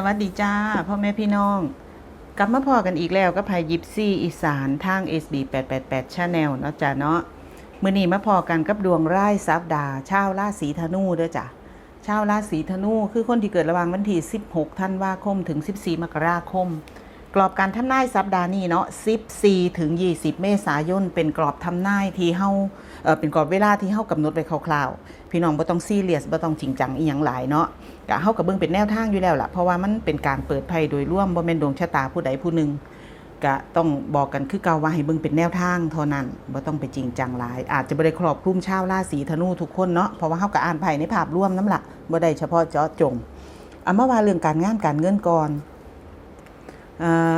สวัสดีจ้าพ่อแม่พี่น้อง กลับมาพอกันอีกแล้วก็พายยิปซี่อีสานทาง SB 888 Channel เนาะจ้าเนาะมื้อนี้มาพอกันกับดวงไร่ซับดาชาวราศีธนูเด้อจ้ะชาวราศีธนูคือคนที่เกิดระหว่างวันที่ 16 ธันวาคมถึง 14 มกราคม กรอบการทำนายสัปดาห์นี้เนาะ 14 ถึง 20 เมษายน เป็นกรอบทำนายที่เฮาเออเป็นกรอบเวลาที่เฮากำหนดไว้คร่าวๆ พี่น้องบ่ต้องซีเรียสบ่ต้องจริงจังอีหยังหลายเนาะ กะเฮากับเบิ่งเป็นแนวทางอยู่แล้วล่ะ เพราะว่ามันเป็นการเปิดไพ่โดยร่วมบ่แม่นดวงชะตาผู้ใดผู้หนึ่งกะต้องบอกกันคือเก่าว่าให้เบิ่งเป็นแนวทางเท่านั้นบ่ต้องไปจริงจังหลาย อาจจะบ่ได้ครอบคลุมชาวราศีธนูทุกคนเนาะเพราะว่าเฮาก็อ่านไพ่ในภาพรวมนํล่ะบ่ได้เฉพาะเจาะจงเอามาว่าเรื่องการงานการเงินก่อนอ่า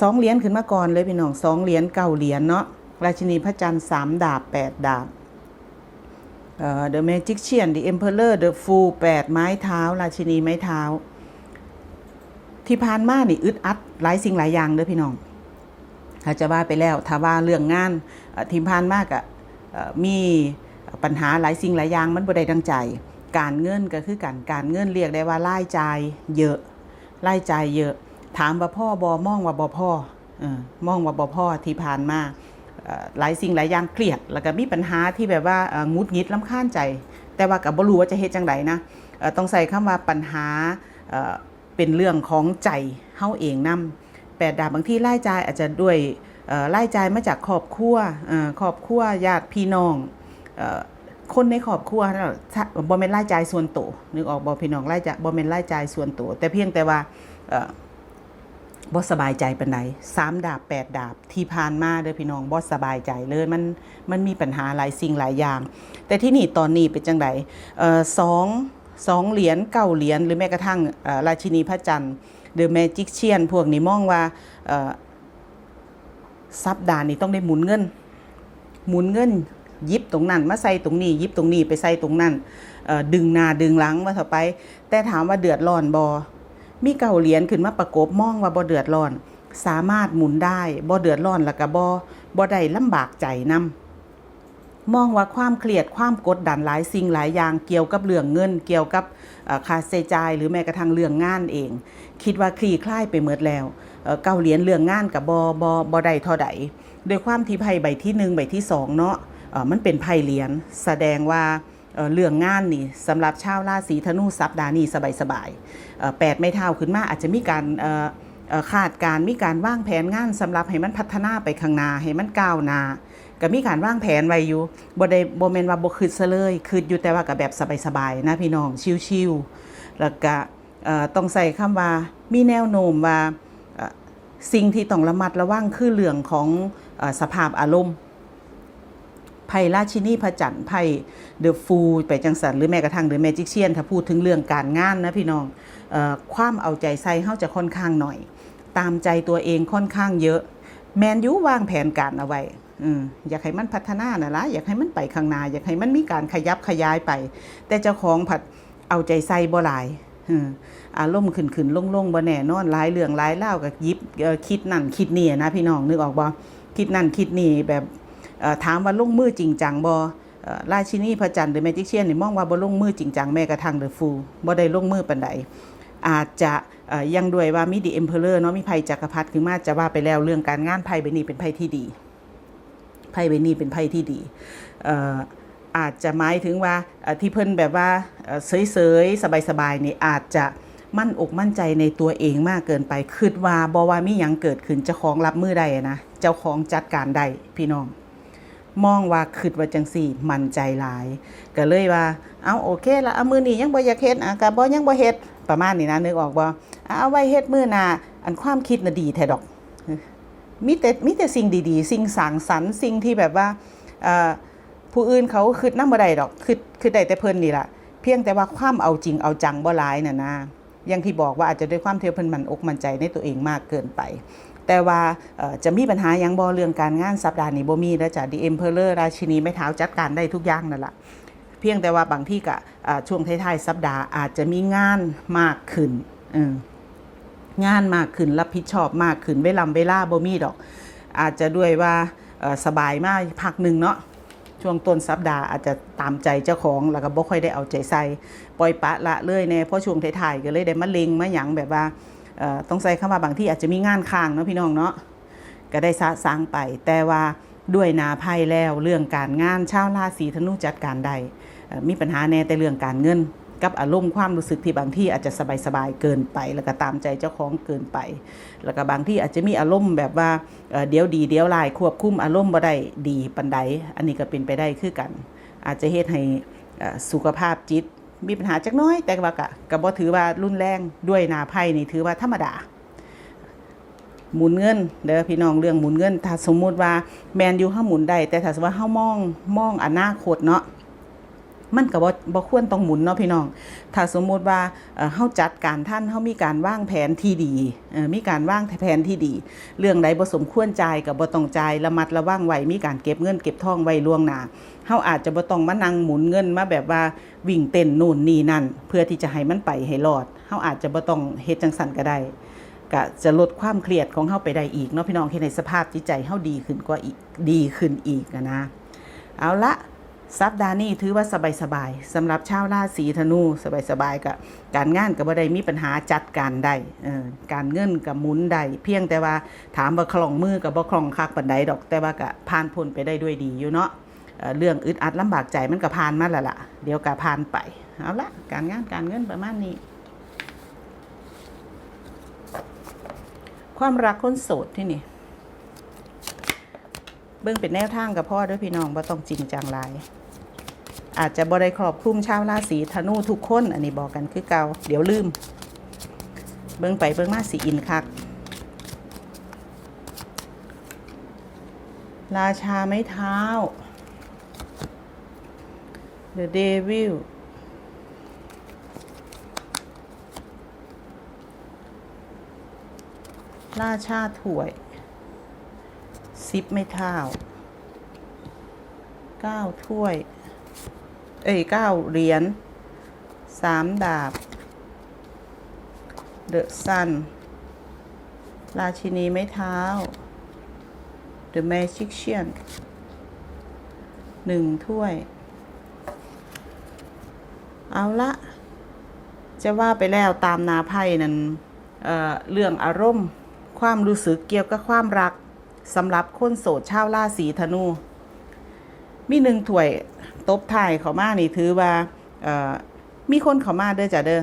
สองเหรียญขึ้นมาก่อนเลยพี่น้องสองเหรียญเก้าเหรียญเนาะราชินีพระจันทร์สามดาบแปดดาบ The Magician The Emperor The Fool แปดไม้เท้า ราชินีไม้เท้า ที่ผ่านมานี่อึดอัดหลายสิ่งหลายอย่างเด้อพี่น้องถ้าจะว่าไปแล้วถ้าว่าเรื่องงานที่ผ่านมากอะมีปัญหาหลายสิ่งหลายอย่างมันบ่ได้ดังใจ การเงินก็คือการการเงินเรียกได้ว่ารายจ่ายเยอะรายจ่ายเยอะ ถามว่าพ่อบอมองว่าบอพ่ออมองว่าบอพ่อที่ผ่านมา หลายสิ่งหลายอย่างเครียด แล้วก็มีปัญหาที่แบบว่างุดงิดลำคาญใจ แต่ว่ากับบรู้ว่าจะเฮ็ดจังไดนะต้องใส่คำว่าปัญหาเป็นเรื่องของใจเฮาเองนํแปดดาบบางที่รายจ่ายอาจจะด้วยเอ่จ่ายมาจากครอบครัวเอ่อครอบครัวญาติพี่น้องอคนในครอบครัวนั่นบ่แม่นรายจ่ายส่วนตัวนึกออกบ่พี่น้องรายจ่ายบ่แม่นรายจ่ายส่วนตัวแต่เพียงแต่ว่า บ่สบายใจปานใดสามดาบแปดดาบที่ผ่านมาเด้อพี่น้องบ่สบายใจเลยมันมันมีปัญหาหลายสิ่งหลายอย่าง แต่ที่นี่ตอนนี้เป็นจังไดเอ่อสองสองเหรียญเก้าเหรียญหรือแม้กระทั่งราชินีพระจันทร์เดอะแมจิกเชียนพวกนี้มองว่าสัปดาห์นี้ต้องได้หมุนเงิน หมุนเงินยิบตรงนั้นมาใส่ตรงนี้ยิบตรงนี้ไปใส่ตรงนั้นดึงหน้าดึงหลังว่าเถอไป แต่ถามว่าเดือดร้อนบอ มีเก่าเหรียญขึ้นมาประกบมองว่าบ่เดือดร้อน สามารถหมุนได้บ่เดือดร้อนแล้วก็บ่บ่ได้ลำบากใจนํมองว่าความเครียดความกดดันหลายสิ่งหลายอย่างเกี่ยวกับเรื่องเงิน เกี่ยวกับค่าใช้จ่ายหรือแม้กระทั่งเรื่องงานเอง คิดว่าคลี่คลายไปหมดแล้วเก่าเหรียญเรื่องงานกับบ่บ่บ่ได้เท่าใดด้วยความที่ไพ่ใบที่หนึ่งใบที่สองเนาะมันเป็นไพ่เหรียญแสดงว่า เรื่องงานนี่สำหรับชาวราศีธนูสัปดาห์นี้สบายๆแปดไม่เท่าขึ้นมาอาจจะมีการคาดการ์มีการวางแผนงานสำหรับให้มันพัฒนาไปข้างหน้าให้มันก้าวหน้าก็มีการวางแผนไว้อยู่บ่ได้บ่แม่นว่าบ่คิดซะเลยคิดอยู่แต่ว่าก็แบบสบายๆนะพี่น้องชิวๆแล้วก็ต้องใส่คำว่ามีแนวโน้มว่าสิ่งที่ต้องระมัดระวังคือเรื่องของอสภาพอารมณ์ ไพ่ราชินีพระจันทร์ไพ่เดอะฟูไปจังสันหรือแม้กระทั่งเดอะแมจิกเชียนถ้าพูดถึงเรื่องการงานนะพี่น้องออความเอาใจใส่เฮาจะค่อนข้างหน่อย ตามใจตัวเองค่อนข้างเยอะ แมนยูวางแผนการเอาไว้ออยากให้มันพัฒนานะละอยากให้มันไปข้างหน้าอยากให้มันมีการขยับขยายไป แต่เจ้าของผัดเอาใจใส่บ่หลายอารมณ์ขึ้นขึ้นลงลงบ่แน่นอนหลายเรื่องหลายเล่ากับยิบคิดนั่นคิดนี่นะพี่น้องนึกออกบ่คิดนั่นคิดนี่แบบ ถามว่าลงมือจริงจังบอราชินีพระจันทร์หรือแมจิกเชียนนี่มองว่าบ่ลงมือจริงจังแม้กระทั่งเดอะฟูบ่ได้ลงมือปานใดอาจจะยังด้วยว่ามีดีเอ็มเพลเลอร์เนาะมีไพ่จักรพรรดิขึ้นมาจะว่าไปแล้วเรื่องการงานไพ่ใบนี้เป็นไพ่ที่ดีไพ่ใบนี้เป็นไพ่ที่ดีอาจจะหมายถึงว่าที่เพิ่นแบบว่าเอ่อเสยๆ สบายๆนี่อาจจะมั่นอกมั่นใจในตัวเองมากเกินไปคิดว่าบ่ว่ามีหยังเกิดขึ้นเจ้าของรับมือได้นะเจ้าของจัดการได้พี่น้อง มองว่าคิดว่าจังสี่ มันใจหลาย ก็เลยว่า เอาโอเคละเอามือนี้ยังบ่อยากเฮ็ดอะก็บ่ยังบ่เฮ็ดประมาณนี้นะนึกออกบ่เอาไว้เฮ็ดมือหน้าอันความคิดน่ะดีแท้ดอกมีแต่มีแต่สิ่งดีๆ สิ่งสร้างสรรค์สิ่งที่แบบว่าเอ่อผู้อื่นเขาคิดนำบ่ได้ดอกคิดคิดได้แต่เพิ่นนี่ล่ะเพียงแต่ว่าความเอาจริงเอาจังบ่หลายน่ะนะอย่างที่บอกว่าอาจจะด้วยความเทเพิ่นมันอกมั่นใจในตัวเองมากเกินไป แต่ว่าจะมีปัญหาหยังบ่เรื่องการงานสัปดาห์นี้บ่มีแล้วจ้ะ The Emperor ราชินีไม้เท้าจัดการได้ทุกอย่างนั่นแหละเพียงแต่ว่าบางที่ก็อ่าช่วงท้ายๆสัปดาห์อาจจะมีงานมากขึ้นงานมากขึ้นรับผิดชอบมากขึ้นเวลาเวลาบ่มีดอก อาจจะด้วยว่าสบายมากพักหนึ่งเนาะช่วงต้นสัปดาห์อาจจะตามใจเจ้าของแล้วก็บ่ค่อยได้เอาใจใส่ปล่อยปะละเลยแน่เพราะช่วงท้ายๆก็เลยได้มาเล็งมาหยังแบบว่า ต้องใส่คำว่าบางที่อาจจะมีงานค้างเนาะพี่น้องเนาะก็ได้สะสางไป แต่ว่าด้วยนาภัยแล้วเรื่องการงานชาวราศีธนูจัดการได้เอ่อมีปัญหาแน่แต่เรื่องการเงิน กับอารมณ์ความรู้สึกที่บางที่อาจจะสบายๆเกินไป แล้วก็ตามใจเจ้าของเกินไป แล้วก็บางที่อาจจะมีอารมณ์แบบว่าเเดี๋ยวดีเดี๋ยวลายควบคุมอารมณ์บ่ได้ดีปันใดอันนี้ก็เป็นไปได้คือกัน อาจจะเฮ็ดให้สุขภาพจิต มีปัญหาจักน้อย แต่ว่าก็ก็บ่ถือว่ารุนแรงด้วยนาไพ่นี่ถือว่าธรรมดา หมุนเงินเด้อพี่น้องเรื่องหมุนเงิน ถ้าสมมุติว่าแมนยูเฮาหมุนได้แต่ถ้าสมมติว่าเฮามองมองอนาคตเนาะมันก็บ่บ่ควรต้องหมุนเนาะพี่น้อง ถ้าสมมุติว่าเฮาจัดการท่านเฮามีการวางแผนที่ดีเอ่อมีการวางแผนที่ดี เรื่องใดบ่สมควรจ่ายก็บ่ต้องจ่ายระมัดระวังไว้ มีการเก็บเงินเก็บทองไว้ล่วงหน้า เฮาอาจจะบ่ต้องมานั่งหมุนเงินมาแบบว่าวิ่งเต้นนู่นนี่นั่น เพื่อที่จะให้มันไปให้รอดเฮาอาจจะบ่ต้องเฮ็ดจังซั่นก็ได้ก็จะลดความเครียดของเฮาไปได้อีกเนาะพี่น้องที่ในสภาพจิตใจเฮาดีขึ้นกว่าอีกดีขึ้นอีกนะเอาละสัปดาห์นี้ถือว่าสบายๆสำหรับชาวราศีธนูสบายๆกับการงานก็บ่ได้มีปัญหาจัดการได้การเงินกับหมุนได้เพียงแต่ว่าถามว่าคล่องมือกับบ่คล่องคักปานใดดอกแต่ว่าก็ผ่านพ้นไปได้ด้วยดีอยู่เนาะ เรื่องอึดอัดลำบากใจมันก็ผ่านมาแล้วล่ะ เดี๋ยวก็ผ่านไป เอาละการงานการเงินประมาณนี้ ความรักคนโสดที่นี่ เบิ่งเป็นแนวทางกับพ่อด้วยพี่น้องว่าต้องจริงจังหลาย อาจจะบ่ได้ครอบคลุมชาวราศีธนูทุกคน อันนี้บอกกันคือเกาเดี๋ยวลืม เบิ่งไปเบิ่งมาสีอินคักราชาไม้เท้า The Devil ราชาถ้วย ซิปไม่เท่าเก้าถ้วย เอ้ยเก้าเหรียญสามดาบ เดอะซัน ราชินีไม้เท้า The Magician หนึ่งถ้วย เอาละจะว่าไปแล้วตามนาไพ่นั้นเเรื่องอารมณ์ ความรู้สึกเกี่ยวกับความรักสำหรับคนโสดชาวราศีธนู มีหนึ่งถ้วยตบท้ายเขามานี่ถือว่ามีคนเขามาเด้อจ้ะเด้อ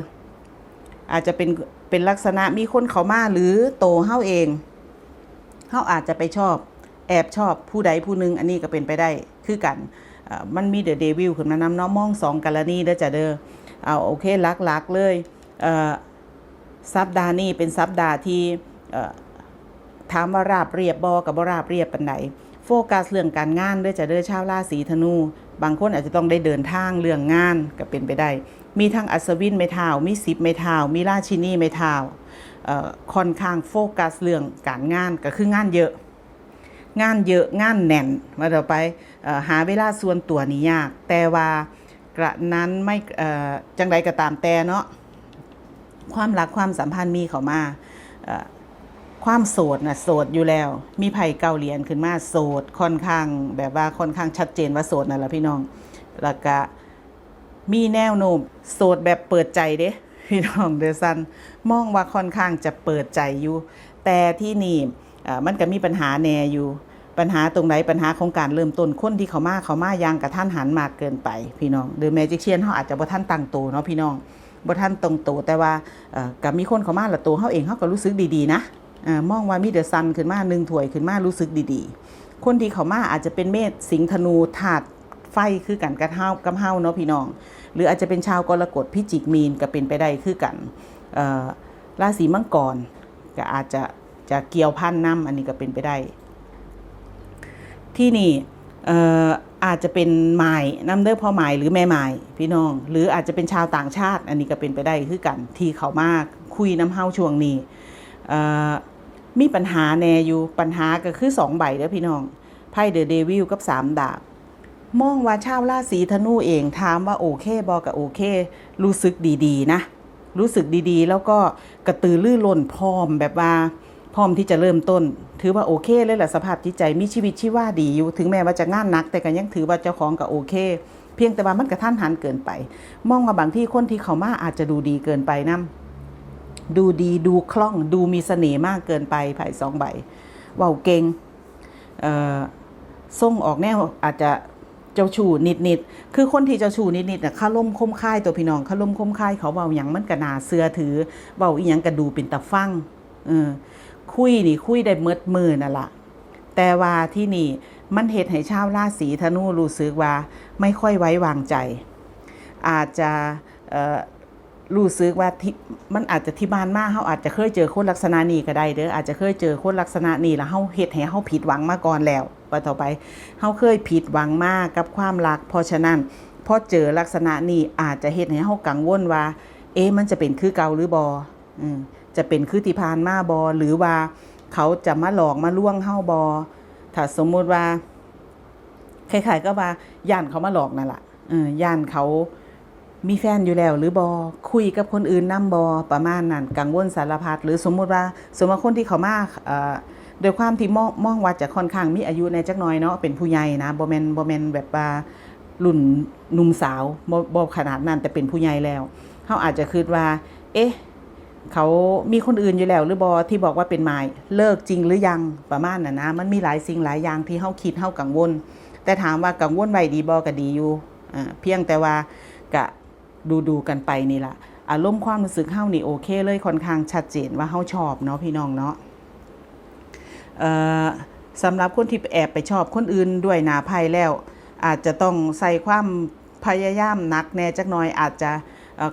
อาจจะเป็นเป็นลักษณะมีคนเขามาหรือโตเฮาเองเฮาอาจจะไปชอบ แอบชอบผู้ใดผู้หนึ่งอันนี้ก็เป็นไปได้คือกัน มันมีเดอะเดวิลขึ้นมานำเน้องมองสองกรณีเด้อจ้ะเด้อเอาโอเคลักๆเลยสัปดาห์นี้เป็นสัปดาห์ที่ถามว่าราบเรียบบอกับบราบเรียบปันไหนโฟกัสเรื่องการงานเด้อจะเด้อชาวราศีธนู บางคนอาจจะต้องได้เดินทางเรื่องงานก็เป็นไปได้ มีทั้งอัศวินไม่เท้ามีสิบไม่เท้ามีราชินีไม่เทาเอ่อค่อนข้างโฟกัสเรื่องการงานก็คืองานเยอะ งานเยอะงานแน่นมาต่อไปออหาเวลาส่วนตัวนี่ยาก แต่ว่ากระนั้นไม่จังใดก็ตามแต่เนาะความรักความสัมพันธ์มีเขามาความโสดนะโสดอยู่แล้ว มีไผ่เกาเหรียญขึ้นมาโสดค่อนข้าง แบบว่าค่อนข้างชัดเจนว่าโสดนั่นแหละพี่น้องแล้วก็มีแนวโน้มโสดแบบเปิดใจเด้พี่น้องเดซันมองว่าค่อนข้างจะเปิดใจอยู่ แต่ที่นี่ มันก็มีปัญหาแน่อยู่ปัญหาตรงไหนปัญหาของการเริ่มต้นคนที่เขามาเขามายังกับท่านหันมากเกินไป พี่น้องหรือแมจิเชียนเขาอาจจะบ่ท่านตั้งโตเนาะพี่น้องบ่ท่านตรงโตแต่ว่ากับมีคนเขามาละตัวเขาเองเขาก็รู้สึกดีๆนะมองว่ามีเดอะซันขึ้นมาหนึ่งถ้วยขึ้นมารู้สึกดีๆ คนที่เขามาอาจจะเป็นเมษสิงห์ธนูถาดไฟคือกันกับเฮากับเฮาเนาะพี่น้อง หรืออาจจะเป็นชาวกรกฎพิจิกมีนก็เป็นไปได้คือกันราศีมังกรก็อาจจะ จะเกี่ยวพันน้ำอันนี้ก็เป็นไปได้ ที่นี่เอ่ออาจจะเป็นหมายน้ำเด้อพ่อหมายหรือแม่หมายพี่น้อง หรืออาจจะเป็นชาวต่างชาติ อันนี้ก็เป็นไปได้คือกันที่เขามากคุยน้ำเฮาช่วงนี้เอ่อมีปัญหาแน่อยู่ปัญหาก็คือสองใบเด้อพี่น้องไพ่เดอะเดวิลกับสามดาบมองว่าชาวราศีธนูเองถามว่าโอเคบอกกับโอเค รู้สึกดีๆ นะ รู้สึกดีๆ แล้วก็กระตือรือร้นพร้อมแบบว่า พร้อมที่จะเริ่มต้น ถือว่าโอเคเลยแหละสภาพจิตใจมีชีวิตชีวาดีอยู่ ถึงแม้ว่าจะงานหนัก แต่ก็ยังถือว่าเจ้าของก็โอเค เพียงแต่ว่ามันกระท่านหันเกินไป มองว่าบางที่คนที่เขามาอาจจะดูดีเกินไปนํดูดีดูคล่องดูมีเสน่ห์มากเกินไปไผ่สองใบเว้าเก่งเอ่อส่งออกแนวอาจจะเจ้าชู้นิดๆ คือคนที่เจ้าชู้นิดๆน่ะค่าล่มคมค่ายตัวพี่น้องค่าล่มคมค่ายเขาเว้าหยังมันก็น่าเสือถือเว้าอีหยังก็ดูเป็นตาฟังเออ คุยนี่คุยได้เมิดมือนั่นละแต่ว่าที่นี่มันเหตุให้ชาวราศีธนูรู้สึกว่าไม่ค่อยไว้วางใจ อาจจะรู้สึกว่าที่มันอาจจะที่บ้านมากเฮาอาจจะเคยเจอคนลักษณะนี้ก็ได้เด้ออาจจะเคยเจอคนลักษณะนี้แล้วเฮาเฮ็ดให้เฮาผิดหวังมาก่อนแล้วว่าต่อไปเฮาเคยผิดหวังมากกับความรัก เพราะฉะนั้นพอเจอลักษณะนี้อาจจะเฮ็ดให้เฮากังวลว่า เอ๊ะมันจะเป็นคือเก่าหรือบอ จะเป็นคือที่ผ่านมาบ่หรือว่าเขาจะมาหลอกมาล่วงเฮาบอถ้าสมมุติว่าใคล้ายๆก็ว่าย่านเขามาหลอกนั่นแหละย่านเขามีแฟนอยู่แล้ว หรือบอคุยกับคนอื่นนํบอประมาณนั้นกังวลสารพัดหรือสมมุติว่า สมมติคนที่เขามาโดยความที่มองมองว่าจะค่อนข้างมีอายุในจักน้อยเนาะเป็นผู้ใหญ่นะบ่แมนบ่แมนแบบว่ารุ่นหนุ่มสาวบ่บ่ขนาดนั้นแต่เป็นผู้ใหญ่แล้วเฮาอาจจะคิดว่า เอ๊ะ เขามีคนอื่นอยู่แล้วหรือบอที่บอกว่าเป็นไม้เลิกจริงหรือยังประมาณน่ะนะมันมีหลายสิ่งหลายอย่างที่เฮาคิดเฮากังวล แต่ถามว่ากังวลไว้ดีบอก็ดีอยู่อ่าเพียงแต่ว่ากะดูดูกันไปนี่ละอารมณ์ความรู้สึกเฮานี่โอเคเลยค่อนข้างชัดเจนว่าเฮาชอบเนาะพี่น้องเนาะเอ่อสำหรับคนที่แอบไปชอบคนอื่นด้วยหนาภัยแล้ว อาจจะต้องใส่ความพยายามนักแน่จักหน่อยอาจจะ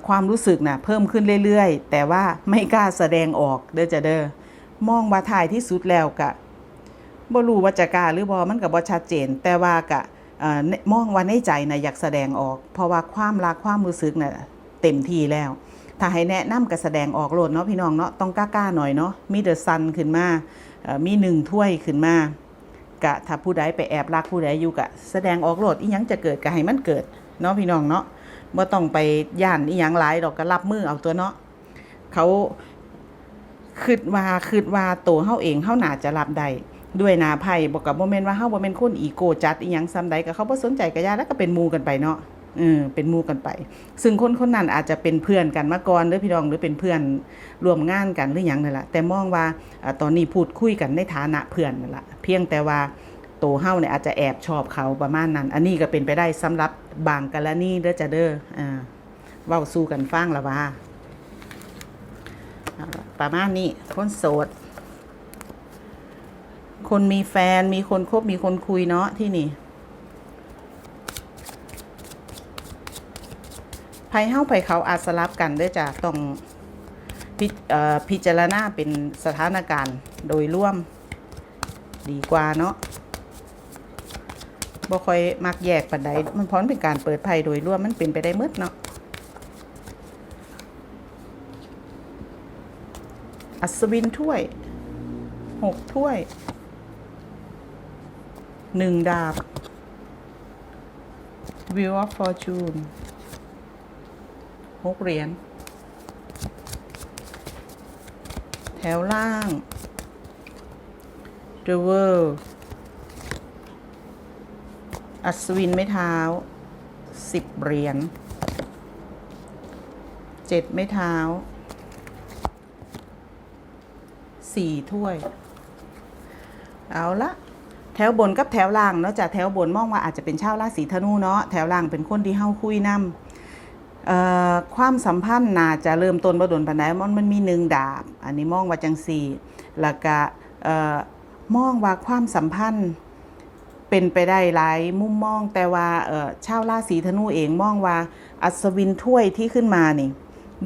ความรู้สึกนะ่ะเพิ่มขึ้นเรื่อยๆ แต่ว่าไม่กล้าแสดงออกเด้อจะเด้อมองว่าถ่ายที่สุดแล้วกะบ่รู้ว่าจะกล้าหรือบ่มันก็บ่ชัดเจน แต่ว่ากะมองว่าในใจนะอยากแสดงออก เพราะว่าความรักความรู้สึกน่ะเต็มที่แล้ว ถ้าให้แนะนำก็แสดงออกโลดเนาะพี่น้องเนาะต้องกล้าๆหน่อยเนาะมีเดอะซันขึ้นมามีหนึ่งถ้วยขึ้นมากะถ้าผู้ใดไปแอบรักผู้ใดอยู่กะแสดงออกโลดอีหยังจะเกิดก็ให้มันเกิดเนาะพี่น้องเนาะ บ่ต้องไปย่านอีหยังหลายดอกก็รับมือเอาตัวเนาะเขาคิดว่าคิดว่าตัวเฮาเองเฮาน่าจะรับได้ด้วยนาไผบอกกับบ่แม่นว่าเฮาบ่แม่นคนอีโกจัดอีหยังซ้ำใดก็เขาบ่สนใจก็ย่าแล้วก็เป็นมูกันไปเนาะเออเป็นมูกันไป ซึ่งคนคนนั้นอาจจะเป็นเพื่อนกันมาก่อนหรือพี่น้องหรือเป็นเพื่อนร่วมงานกันหรือหยังนั่นล่ะแต่มองว่าอ่าตอนนี้พูดคุยกันในฐานะเพื่อนนั่นล่ะเพียงแต่ว่า โตเฮาเนี่ยอาจจะแอบชอบเขาประมาณนั้น อันนี้ก็เป็นไปได้สำหรับบางกรณีเด้อจะเด้ออ่าเว้าสู้กันฟังละว่าเอาล่ะประมาณนี้คนโสด คนมีแฟนมีคนคบมีคนคุยเนาะที่นี่ไผเฮาไผเขาอาจสลับกันเด้อจ้ะต้องพิเอ่อพิจารณาเป็นสถานการณ์โดยร่วมดีกว่าเนาะ บ่ค่อยมักแยกปานใดมันพราะมันเป็นการเปิดไพ่โดยรวมมันเป็นไปได้มืดเนาะอัศวินถ้วยหกถ้วยหนึ่งดาบ Wheel of Fortune หกเหรียญ แถวล่าง The World อัศวินไม้เท้าสิบเหรียญเจ็ดไม้เท้าสี่ถ้วย เอาละแถวบนกับแถวล่างเนาะจากแถวบนมองว่าอาจจะเป็นชาวราศีธนูเนาะแถวล่างเป็นคนที่เฮาคุยนำเอ่อความสัมพันธ์น่าจะเริ่มต้นบ่ดนปานใดมันมันมีหนึ่งดาบ อันนี้มองว่าจังสี่แล้วก็มองว่าความสัมพันธ์ เป็นไปได้หลายมุมมอง แต่ว่าเอ่อชาวราศีธนูเองมองว่าอัศวินถ้วยที่ขึ้นมานี่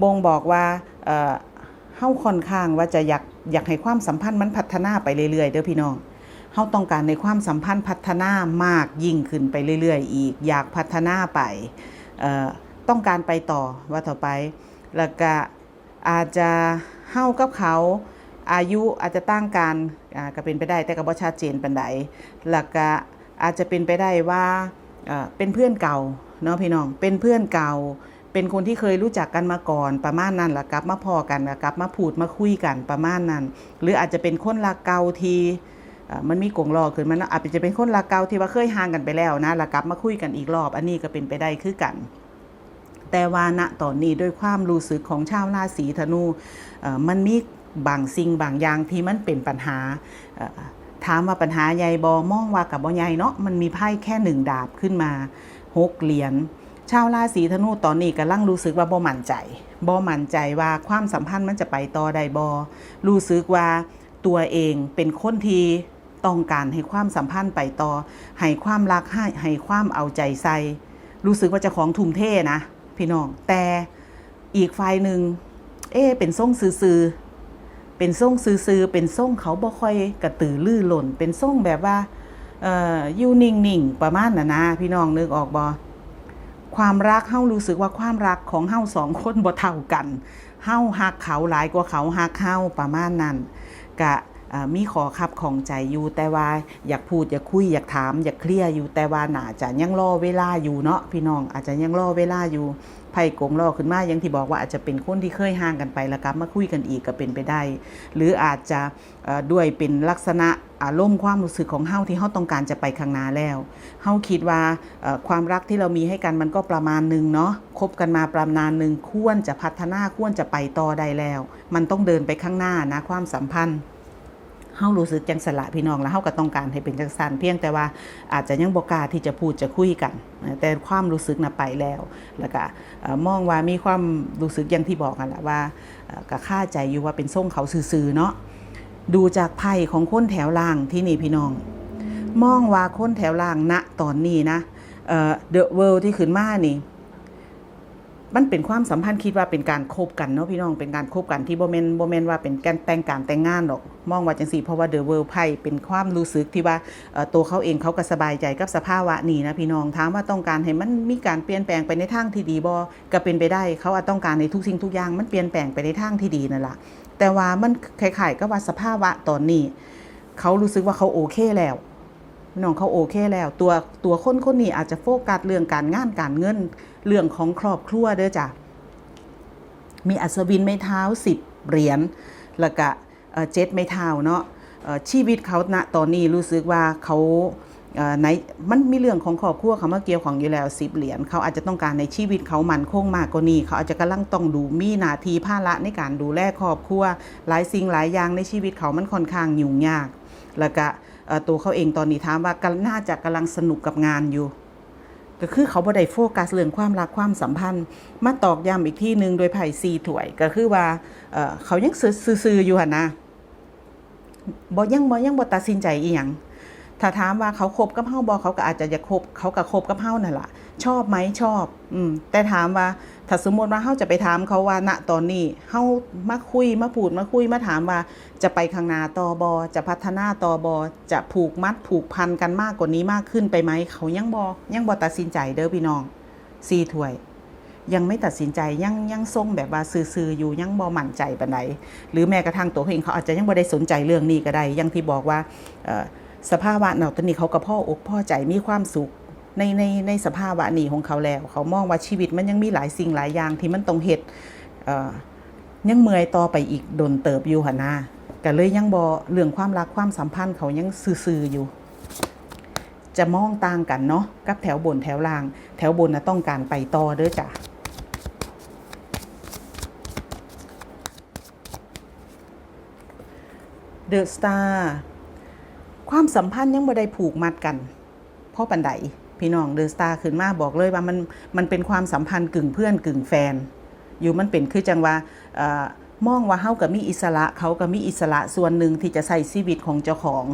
บ่งบอกว่าเออเฮาค่อนข้างว่าจะอยากอยากให้ความสัมพันธ์มันพัฒนาไปเรื่อยๆเด้อพี่น้องเฮาต้องการในความสัมพันธ์พัฒนามากยิ่งขึ้นไปเรื่อยๆ อีก อยากพัฒนาไปเออต้องการไปต่อว่าต่อไป แล้วก็อาจจะเฮากับเขาอายุอาจจะตั้งกันอ่าก็เป็นไปได้แต่ก็บ่ชัดเจนปานใดแล้วก็ อาจจะเป็นไปได้ว่าเป็นเพื่อนเก่าเนาะพี่น้องเป็นเพื่อนเก่า เป็นคนที่เคยรู้จักกันมาก่อนประมาณนั้นละกลับมาพอกันละกลับมาพูดมาคุยกันประมาณนั้น หรืออาจจะเป็นคนรักเก่าทีมันมีกงรอขึ้นมาเนาะอาจจะเป็นคนรักเก่าที่ว่าเคยห่างกันไปแล้วนะล้วกลับมาคุยกันอีกรอบ อันนี้ก็เป็นไปได้คือกัน แต่ว่าณตอนนี้ด้วยความรู้สึกของชาวราศีธนูมันมีบางสิ่งบางอย่างที่มันเป็นปัญหา ถามว่าปัญหาใหญ่บอมองว่ากับบ่ใหญ่เนาะมันมีไพ่แค่หนึ่งดาบขึ้นมาหกเหรียญชาวราศีธนูตอนนี้กำลังรู้สึกว่าบ่มั่นใจบ่มั่นใจว่าความสัมพันธ์มันจะไปต่อได้บอรู้สึกว่าตัวเองเป็นคนที่ต้องการให้ความสัมพันธ์ไปต่อ ให้ความรักให้ให้ความเอาใจใส่ รู้สึกว่าจะของทุ่มเทนะ พี่น้อง แต่อีกฝ่ายหนึ่งเอ๊เป็นส่งซื้อ เป็นส่งซื้อๆเป็นส่งเขาบ่ค่อยกระตือรือร้นเป็นส่งแบบว่าเอ่ออยู่นิ่งๆประมาณน่ะนะพี่น้องนึกออกบ่ความรักเฮารู้สึกว่าความรักของเฮาสองคนบ่เท่ากันเฮาฮักเขาหลายกว่าเขาฮักเฮาประมาณนั้นกะมีขอขับของใจอยู่แต่ว่าอยากพูดอยากคุยอยากถามอยากเคลียร์อยู่แต่ว่าหนาจะยังรอเวลาอยู่เนาะพี่น้องอาจจะยังรอเวลาอยู่ ไพ่กงรอขึ้นมาอย่างที่บอกว่าอาจจะเป็นคนที่เคยห่างกันไปแล้วกลับมาคุยกันอีกก็เป็นไปได้ หรืออาจจะด้วยเป็นลักษณะอารมณ์ความรู้สึกของเฮาที่เฮาต้องการจะไปข้างหน้าแล้วเฮาคิดว่าความรักที่เรามีให้กันมันก็ประมาณหนึ่งเนาะคบกันมาประมาณหนึ่งควรจะพัฒนาควรจะไปต่อได้แล้ว มันต้องเดินไปข้างหน้านะความสัมพันธ์ เฮารู้สึกจังสละพี่น้องแล้วเฮาก็ต้องการให้เป็นจังสันเพียงแต่ว่าอาจจะยังบ่กล้าที่จะพูดจะคุยกัน แต่ความรู้สึกน่ะไปแล้ว แล้วก็มองว่ามีความรู้สึกอย่างที่บอกกันแหละว่าก็ค่าใจอยู่ว่าเป็นส่งเขาซื่อๆเนาะดูจากไพ่ของคนแถวล่างที่นี่พี่น้อง มองว่าคนแถวล่างณตอนนี้นะเอ่อ The World ที่ขึ้นมานี่ มันเป็นความสัมพันธ์คิดว่าเป็นการคบกันเนาะพี่น้องเป็นการคบกันที่โบเมนโบเมนว่าเป็นการแต่งการแต่งงานหรอกมองว่าจังสี่เพราะว่าเดอะเวิลด์ไพ่เป็นความรู้สึกที่ว่าตัวเขาเองเขาก็สบายใจกับสภาวะนี้นะพี่น้องถามว่าต้องการให้มันมีการเปลี่ยนแปลงไปในทางที่ดีบ่ก็เป็นไปได้เขาอาจต้องการในทุกสิ่งทุกอย่างมันเปลี่ยนแปลงไปในทางที่ดีนั่นแหละแต่ว่ามันคล้ายๆก็ว่าสภาวะตอนนี้ เขารู้สึกว่าเขาโอเคแล้ว น้องเขาโอเคแล้ว ตัวตัวคนคนนี้อาจจะโฟกัสเรื่องการงานการเงิน เรื่องของครอบครัวเด้อจ้ะมีอัศวินไม้เท้าสิบเหรียญแล้วก็เอ่อเจ็ดไม้เท้าเนาะชีวิตเขาณตอนนี้รู้สึกว่าเขาในมันมีเรื่องของครอบครัวเขามาเกี่ยวของอยู่แล้วสิบเหรียญเขาอาจจะต้องการในชีวิตเขามันคงมากกว่านี้ เขาอาจจะกำลังต้องดูมีหนาทีภาระในการดูแลครอบครัว หลายสิ่งหลายอย่างในชีวิตเขามันค่อนข้างยุ่งยาก แล้วก็เตัวเขาเองตอนนี้ถามว่าก็น่าจะกำลังสนุกกับงานอยู่ ก็คือเขาบ่ได้โฟกัสเรื่องความรักความสัมพันธ์ มาตอกย้ำอีกที่หนึ่งโดยไผ่ซีถวย ก็คือว่าเเขายังซื่อๆอยู่หั่นนะบ่ยังบ่ยังบ่ตัดสินใจอีหยัง ถ้าถามว่าเขาคบกับเฮาบ่เขาก็อาจจะอยากคบเขาก็คบกับเฮานั่นแหละชอบไหมชอบ อืม แต่ถามว่าถ้าสมมติว่าเฮาจะไปถามเขาว่าณตอนนี้เฮามาคุยมาพูดมาคุยมาถามว่า จะไปข้างหน้าต่อบอจะพัฒนาต่อบอจะผูกมัดผูกพันกันมากกว่านี้มากขึ้นไปไหมเขายังบอยังบอตัดสินใจเด้อพี่น้องซีถ้วยยังไม่ตัดสินใจยังยังทรงแบบว่าซื่อๆอยู่ยังบอมั่นใจปานใดหรือแม้กระทั่งตัวเองเขาอาจจะยังบ่ได้สนใจเรื่องนี้ก็ได้ยังที่บอกว่าเออ สภาวะเนาะตอนนี้เขาก็พ่ออกพ่อใจมีความสุขในในในสภาวะนี้ของเขาแล้ว เขามองว่าชีวิตมันยังมีหลายสิ่งหลายอย่างที่มันต้องเฮ็ดเอ่อยังเมื่อยต่อไปอีกโดนเติบอยู่หนนาก็เลยยังบอเรื่องความรักความสัมพันธ์เขายังซื่อๆอยู่ จะมองต่างกันเนาะกับแถวบนแถวล่าง แถวบนนะต้องการไปต่อเด้อจ้ะเดอะสตาร์ ความสัมพันธ์ยังบ่ได้ผูกมัดกันเพราะปันไดพี่น้องเดอะสตาร์ขึ้นมาบอกเลยว่ามันมันเป็นความสัมพันธ์กึ่งเพื่อนกึ่งแฟน อยู่มันเป็นคือจังว่าม่อมองว่าเฮาก็มีอิสระเขาก็มีอิสระส่วนหนึ่งที่จะใช้ชีวิตของเจ้าของ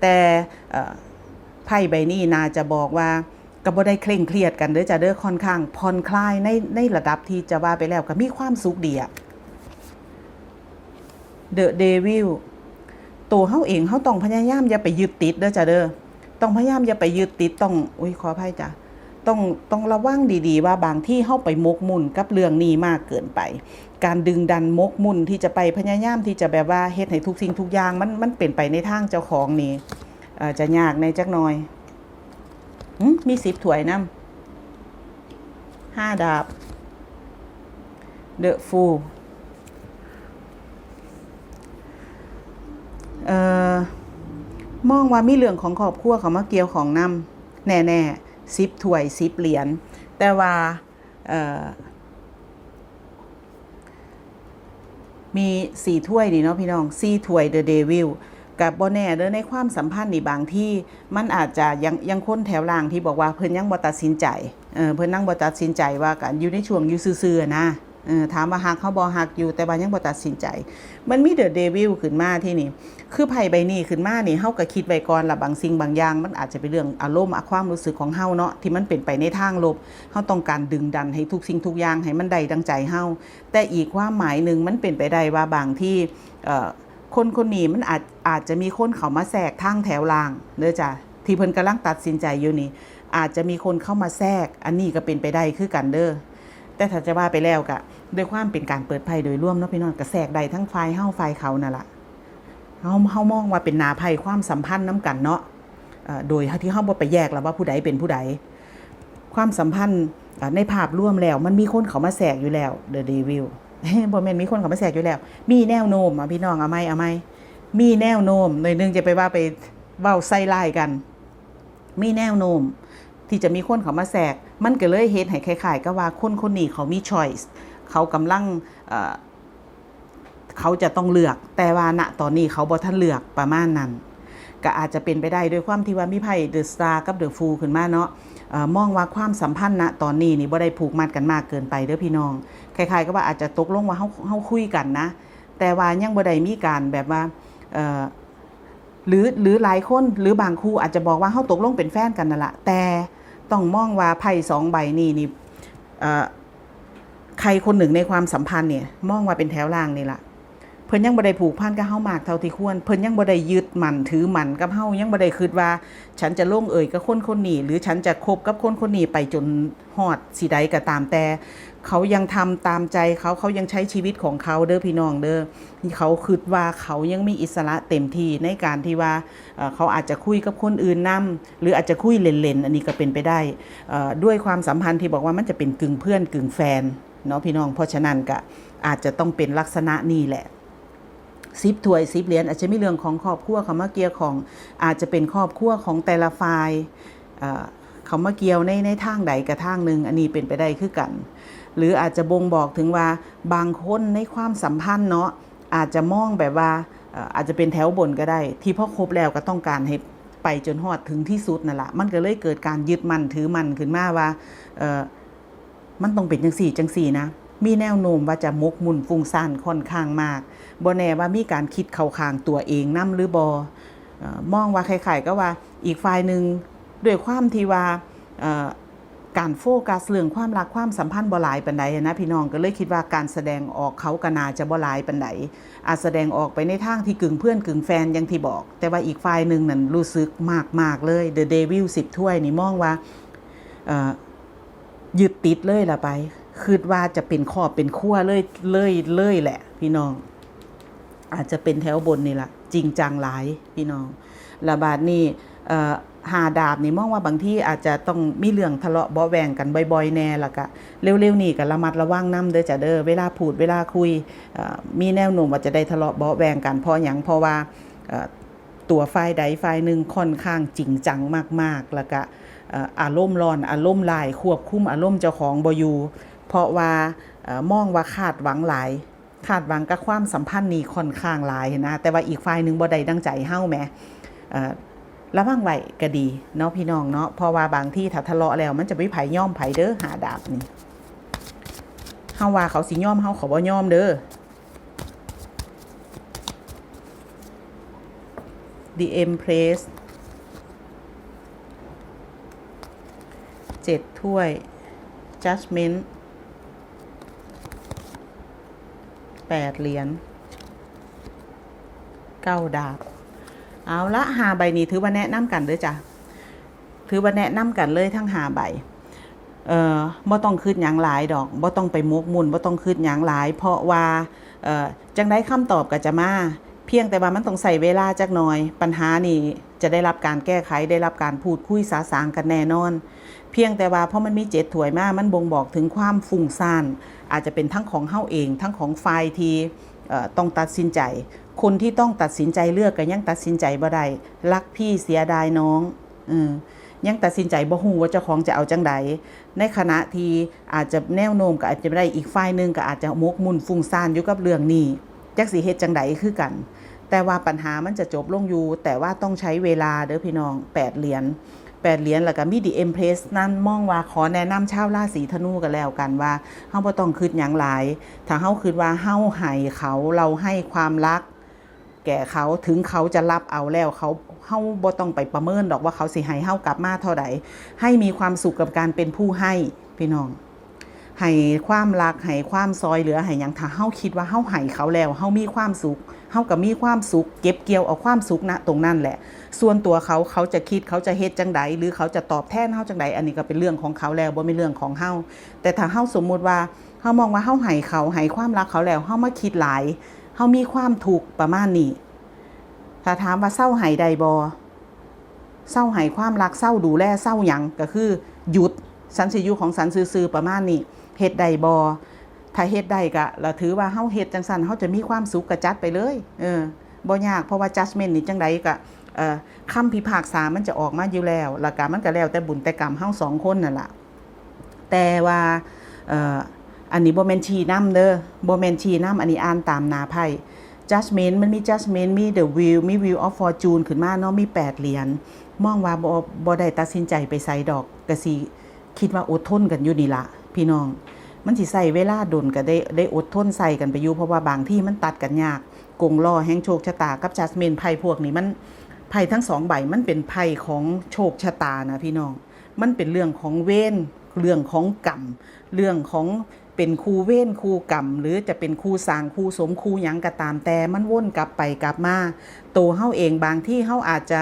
แต่ไพ่ใบนี้นาจะบอกว่าก็บ่ได้เคร่งเครียดกันเด้อจะเด้อค่อนข้างผ่อนคลายในในระดับที่จะว่าไปแล้วก็มีความสุขดีอะ The Devil ตัวเฮาเองเฮาต้องพยายามอย่าไปยึดติดเด้อจ้ะเด้อต้องพยายามอย่าไปยึดติดต้องอุ้ยขออภัยจ้ะต้องต้องระวังดีๆ ว่าบางที่เข้าไปมกมุ่นกับเรื่องนี้มากเกินไป การดึงดันมกมุ่นที่จะไปพยายามที่จะแบบว่าเฮ็ดให้ทุกสิ่งทุกอย่างมันมันเป็นไปในทางเจ้าของนี่จะยากในจักหน่อยมีสิบถ้วยน้ำห้าดาบ The Fool มองว่ามีเรื่องของครอบครัวเขามาเกี่ยวของนำแน่ๆซิปถ้วยซิปเหรียญแต่ว่ามีสี่ถ้วยนี่เนาะพี่น้องสี่ถ้วยเดอะเดวิลกับบแน่เด้อในความสัมพันธ์นี่บางที่มันอาจจะยังยังคนแถวล่างที่บอกว่าเพิ่นยังบ่ตัดสินใจเออเพิ่นนั่งบ่ตัดสินใจว่ากันอยู่ในช่วงอยู่ซื่อๆนะ ถามว่าฮักเขาบ่ฮักอยู่แต่ว่ายังบ่ตัดสินใจ มันมีเดอะเดวิลขึ้นมาที่นี่ คือไพ่ใบนี้ขึ้นมานี่เฮาก็คิดไว้ก่อนละบางสิ่งบางอย่าง มันอาจจะเป็นเรื่องอารมณ์ความรู้สึกของเฮาเนาะที่มันเป็นไปในทางลบเฮาต้องการดึงดันให้ทุกสิ่งทุกอย่างให้มันได้ดังใจเฮาแต่อีกความหมายหนึ่งมันเป็นไปได้ว่าบางที่คนคนนี้มันอาจอาจจะมีคนเข้ามาแทรกทางแถวล่างเด้อจ้ะที่เพิ่นกำลังตัดสินใจอยู่นี่อาจจะมีคนเข้ามาแทรก อันนี้ก็เป็นไปได้คือกันเด้อ แต่ถ้าจะว่าไปแล้วก็ด้วยความเป็นการเปิดไพ่โดยร่วมเนาะพี่น้องก็แทกได้ทั้งฝ่ายเฮาฝ่ายเขานั่นละเฮาเฮามองว่าเป็นนาภัยความสัมพันธ์น้ำกันเนาะโดยที่เฮาบ่ไปแยกแล้วว่าผู้ใดเป็นผู้ใด ความสัมพันธ์ในภาพรวมแล้ว มันมีคนเขามาแสกอยู่แล้ว The Devil บ่แม่นมีคนเขามาแสกอยู่แล้ว มีแนวโน้มอะพี่น้องเอาไหมเอาไหมมีแนวโน้มหน่อยหนึงจะไปว่าไปเว้าใส่ร้ายกัน มีแนวโน้ม ที่จะมีคนเขามาแสกมันก็เลยเฮ็ดให้คล้ายๆกับว่าคนคนนี้เขามี choice เขากำลังเเขาจะต้องเลือก แต่ว่าณตอนนี้เขาบ่ทันเลือกประมาณนั้นก็อาจจะเป็นไปได้ด้วยความที่ว่ามีไพ่เดอะสตาร์กับเดอะฟูขึ้นมาเนาะมองว่าความสัมพันธ์ณตอนนี้นี่บ่ได้ผูกมัดกันมากเกินไปเด้อพี่น้องคล้ายๆก็ว่าอาจจะตกลงว่าเฮาเฮาคุยกันนะ แต่ว่ายังบ่ได้มีการแบบว่าหรือหรือหลายคนหรือบางคู่อาจจะบอกว่าเฮาตกลงเป็นแฟนกันนั่นละแต่ ต้องมองว่าไพ่สองใบนี่นี่ใครคนหนึ่งในความสัมพันธ์เนี่ยมองว่าเป็นแถวล่างนี่แหละ พิ่นยังบ่ได้ผูกพันกับเฮามากเท่าที่ควร เพิ่นยังบ่ได้ยึดมั่นถือมั่นกับเฮายังบ่ได้คิดว่า ฉันจะลงเอ่ยกับคนคนนี้หรือฉันจะคบกับคนคนนี้ไปจนฮอดสิใดก็ตามแต่ เขายังทำตามใจเขาเขายังใช้ชีวิตของเขาเด้อพี่น้องเด้อเขาคิดว่าเขายังมีอิสระเต็มที่ในการที่ว่าเขาอาจจะคุยกับคนอื่นนํหรืออาจจะคุยเล่นๆอันนี้ก็เป็นไปได้ด้วยความสัมพันธ์ที่บอกว่ามันจะเป็นกึ่งเพื่อนกึ่งแฟนเนาะพี่น้องเพราะฉะนั้นก็อาจจะต้องเป็นลักษณะนี้แหละ ซิปถวยซิปเหรียญอาจจะมีเรื่องของครอบครัวเขามาเกี่ยวของอาจจะเป็นครอบครัวของแต่ละฝ่ายเอ่อเขามาเกี่ยวในในทางใดกับทางหนึ่งอันนี้เป็นไปได้คือกัน หรืออาจจะบ่งบอกถึงว่าบางคนในความสัมพันธ์เนาะอาจจะมองแบบว่าอาจจะเป็นแถวบนก็ได้ ที่พอครบแล้วก็ต้องการให้ไปจนฮอดถึงที่สุดนั่นแหละมันก็เลยเกิดการยึดมั่นถือมั่นขึ้นมาว่ามันต้องเป็นจังสี่จังสี่นะ มีแนวโน้มว่าจะมกมุ่นฟุ้งซ่านค่อนข้างมากบ่แน่ว่ามีการคิดเข้าข้างตัวเองนํหรือบอ่อมองว่าคล้ายๆก็ว่าอีกฝ่ายหนึ่งด้วยความที่ว่าการโฟกัสเรื่องความรักความสัมพันธ์บ่หลายปานใดนะพี่น้องก็เลยคิดว่าการแสดงออกเขาก็น่าจะบ่หลายปานใดอาจแสดงออกไปในทางที่กึ่งเพื่อนกึ่งแฟนอย่างที่บอก แต่ว่าอีกฝ่ายหนึ่งนั่นรู้สึกมากๆเลย The Devil 10ถ้วยนี่มองว่ายึดติดเลยล่ะไป คิดว่าจะเป็นครอบเป็นครัวเลยเลยเลยแหละ พี่น้อง อาจจะเป็นแถวบนนี่แหละจริงจังหลายพี่น้องระบาดนี่หาดาบนี่มองว่าบางที่อาจจะต้องมีเรื่องทะเลาะเบาแวงกันบ่อยๆแน่ละกะเร็วๆนี่ก็ระมัดระวังนํเด้อจ้ะเด้อเวลาพูดเวลาคุยมีแนวโน้มว่าจะได้ทะเลาะเบาแวงกันเพราะหยังเพราะว่าตัวฝ่ายใดฝ่ายหนึ่งค่อนข้างจริงจังมากๆล้วก็เอ่ออารมณ์ร้อนอารมณ์ลายควบคุมอารมณ์เจ้าของบอยู่ เพราะว่าม่อมองว่าคาดหวังหลายคาดหวังกับความสัมพันธ์นี้ค่อนข้างหลายนะแต่ว่าอีกฝ่ายหนึ่งบ่ได้ดังใจเฮ้าแม่ระวังไว้ก็ดีเนาะพี่น้องเนาะเพราะว่าบางที่ถ้าทะเลาะแล้วมันจะไม่ไผย่อมไผเด้อหาดาบนี่เฮาว่าเขาสิย่อมเฮาเขาบ่ย่อมเด้อ The Empress เจ็ดถ้วย Judgment แปดเหรียญเก้าดาบ เอาละหาใบนี้ถือว่าแนะนำกันเด้อจ้ะ ถือว่าแนะนำกันเลยทั้งหาใบ เอ่อบ่ต้องคืดหยังหลายดอกบ่ต้องไปมุกมุนบ่ต้องคืดหยังหลาย เพราะว่า เอ่อ จังได้คำตอบก็จะมา เพียงแต่ว่ามันต้องใส่เวลาจักหน่อย ปัญหานี่ จะได้รับการแก้ไขได้รับการพูดคุยสาสางกันแน่นอน เพียงแต่ว่าเพราะมันมีเจ็ดถวยมากมันบ่งบอกถึงความฟุ้งซ่านอาจจะเป็นทั้งของเฮาเอง ทั้งของฝ่ายที่ต้องตัดสินใจ คนที่ต้องตัดสินใจเลือกก็ยังตัดสินใจบ่ได้รักพี่เสียดายน้องอยังตัดสินใจบ่ฮู้ว่าเจ้าของจะเอาจังใดในขณะที่อาจจะแนวโน้มก็อาจจะไม่ได้อีกฝ่ายหนึงก็อาจจะมกมุ่นฟุ้งซ่านอยู่กับเรื่องนี้จักสิเฮ็ดจังใดคือกัน แต่ว่าปัญหามันจะจบลงอยู่ แต่ว่าต้องใช้เวลาเด้อพี่น้อง8เหรียญ8เหรียญแล้วก็มีดีเอ็มเพรสนั่นมองว่าขอแนะนำชาวราศีธนูกันแล้วกันว่าเฮาบ่ต้องคิดหยังหลาย ถ้าเฮาคิดว่าเฮาให้เขาเราให้ความรัก แก่เขาถึงเขาจะรับเอาแล้วเขาเฮาบ่ต้องไปประเมินดอกว่าเขาสิให้เฮากลับมาเท่าใดให้มีความสุขกับการเป็นผู้ให้พี่น้องให้ความรักให้ความซอยเหลือให้หยังถ้าเฮาคิดว่าเฮาให้เขาแล้วเฮามีความสุข เฮาก็มีความสุข เก็บเกี่ยวเอาความสุขณตรงนั้นแหละ ส่วนตัวเขาเขาจะคิดเขาจะเฮ็ดจังใดหรือเขาจะตอบแทนเฮาจังใดอันนี้ก็เป็นเรื่องของเขาแล้วบ่เป็นเรื่องของเฮาแต่ถ้าเฮาสมมุติว่าเฮามองว่าเฮาให้เขาให้ความรักเขาแล้วเฮามาคิดหลายเฮามีความทุกประมาณนี้ถ้าถามว่าเศร้าให้ใดบ่เศร้าให้ความรักเศร้าดูแลเศร้าหยังก็คือหยุดสันสิอยู่ของสันซื่อๆประมาณนี้เฮ็ดใดบ่ ถ้าเฮ็ดได้ก็เราถือว่าเฮาเฮ็ดจังซั่นเฮาจะมีความสุขก็จัดไปเลย เออบ่ยากเพราะว่า judgment นี่จังใดก็เอ่อคำพิพากษามันจะออกมาอยู่แล้วแล้วก็มันก็แล้วแต่บุญแต่กรรมเฮาสองคนนั่นล่ะแต่ว่าเอ่ออันนี้บ่แม่นชี้นำเด้อบ่แม่นชี้นำอันนี้อ่านตามหนาไพ่ judgment มันมี judgment มี the wheel มี wheel of fortune ขึ้นมาเนาะมี 8 เหรียญมองว่าบ่บ่ได้ตัดสินใจไปใส่ดอกก็สิคิดว่าอดทนกันอยู่นี่ละพี่น้อง มันสิใส่เวลาดนก็ได้ได้อดทนใส่กันไปอยู่เพราะว่าบางที่มันตัดกันยากกงล้อแห่งโชคชะตากับ judgment ไพ่พวกนี้มันไพ่ทั้งสองใบมันเป็นไพ่ของโชคชะตานะพี่น้อง มันเป็นเรื่องของเวรเรื่องของกรรมเรื่องของเป็นครูเวรครูกรรม หรือจะเป็นครูสางครูสมครูยังก็ตามแต่มันวนกลับไปกลับมาตัวเฮาเองบางที่เฮาอาจจะ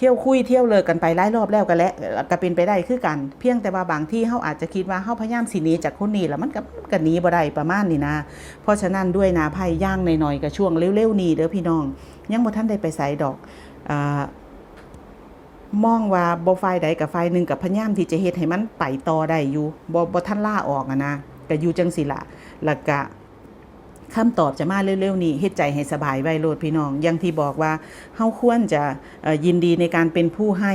เที่ยวคุยเที่ยวเลิกกันไปหลายรอบแล้วก็แล้วก็เป็นไปได้คือกัน เพียงแต่ว่าบางที่เฮาอาจจะคิดว่าเฮาพยายามสินีจากคนนี้แล้วมันก็มันก็หนีบ่ได้ประมาณนี้นะ เพราะฉะนั้นด้วยนาไพ่ย่างหน่อยๆกับช่วงเร็วๆนี้เด้อพี่น้อง ยังบ่ทันได้ไปไสดอกอ่ามองว่าบ่ฝ่ายใดกับฝ่ายหนึ่งกับพยายามที่จะเฮ็ดให้มันไปต่อได้อยู่บ่บ่ทันล่าออกอะนะก็อยู่จังสิละแล้วก็ คำตอบจะมาเร็วๆนี้เฮ็ดใจให้สบายไว้โลดพี่น้องอย่างที่บอกว่าเฮาควรจะยินดีในการเป็นผู้ให้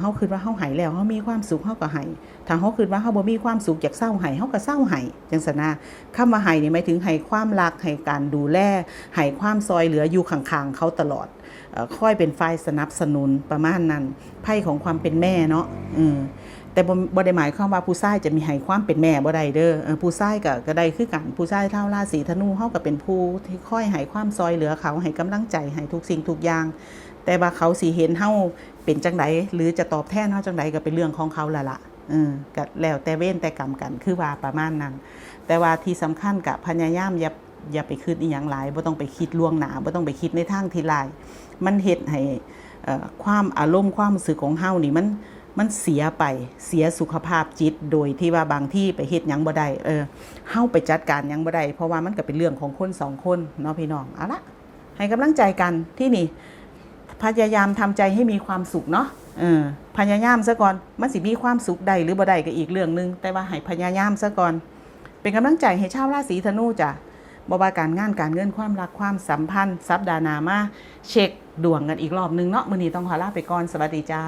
เฮาคิดว่าเฮาให้แล้วเฮามีความสุขเฮาก็ให้ถ้าเฮาคิดว่าเฮาบ่มีความสุขอยากเศร้าให้เฮาก็เศร้าให้จังซั่นนะคำว่าให้นี่หมายถึงให้ความรักให้การดูแลให้ความซอยเหลืออยู่ข้างๆเขาตลอดอค่อยเป็นฝ่ายสนับสนุนประมาณนั้นไพ่ของความเป็นแม่เนาะเออ แต่บ่บ่ได้หมายความว่าผู้ชายจะมีให้ความเป็นแม่บ่ได้เด้อผู้ชายก็ก็ได้คือกันผู้ชายเท่าราศีธนูเฮาก็เป็นผู้ที่ค่อยให้ความซอยเหลือเขาให้กำลังใจให้ทุกสิ่งทุกอย่าง แต่ว่าเขาสิเห็นเฮาเป็นจังไดหรือจะตอบแทนเฮาจังไดก็เป็นเรื่องของเขาละละเออก็แล้วแต่เว้นแต่กรรมกันคือว่าประมาณนั้นแต่ว่าที่สำคัญกับพยายามอย่าอย่าไปคิดอีหยังหลายบ่ต้องไปคิดล่วงหน้าบ่ต้องไปคิดในทางที่ร้าย มันเฮ็ดให้ความอารมณ์ความรู้สึกของเฮานี่มัน มันเสียไปเสียสุขภาพจิต โดยที่ว่าบางที่ไปเฮ็ดยังบ่ได้เออเฮาไปจัดการยังบ่ได้เพราะว่ามันก็เป็นเรื่องของคนสองคนเนาะพี่น้องเอาละให้กำลังใจกันที่นี่พยายามทำใจให้มีความสุขเนาะเออพยายามซะก่อนมันสิมีความสุขใดหรือบ่ได้ก็อีกเรื่องหนึง แต่ว่าให้พยายามซะก่อน เป็นกำลังใจให้ชาวราศีธนูจ้ะบว่าการงานการเงินความรักความสัมพันธ์ สัปดาห์หน้ามาเช็คดวงกันอีกรอบหนึงเนาะมื้อนี้ต้องขอลาไปก่อนสวัสดีจ้า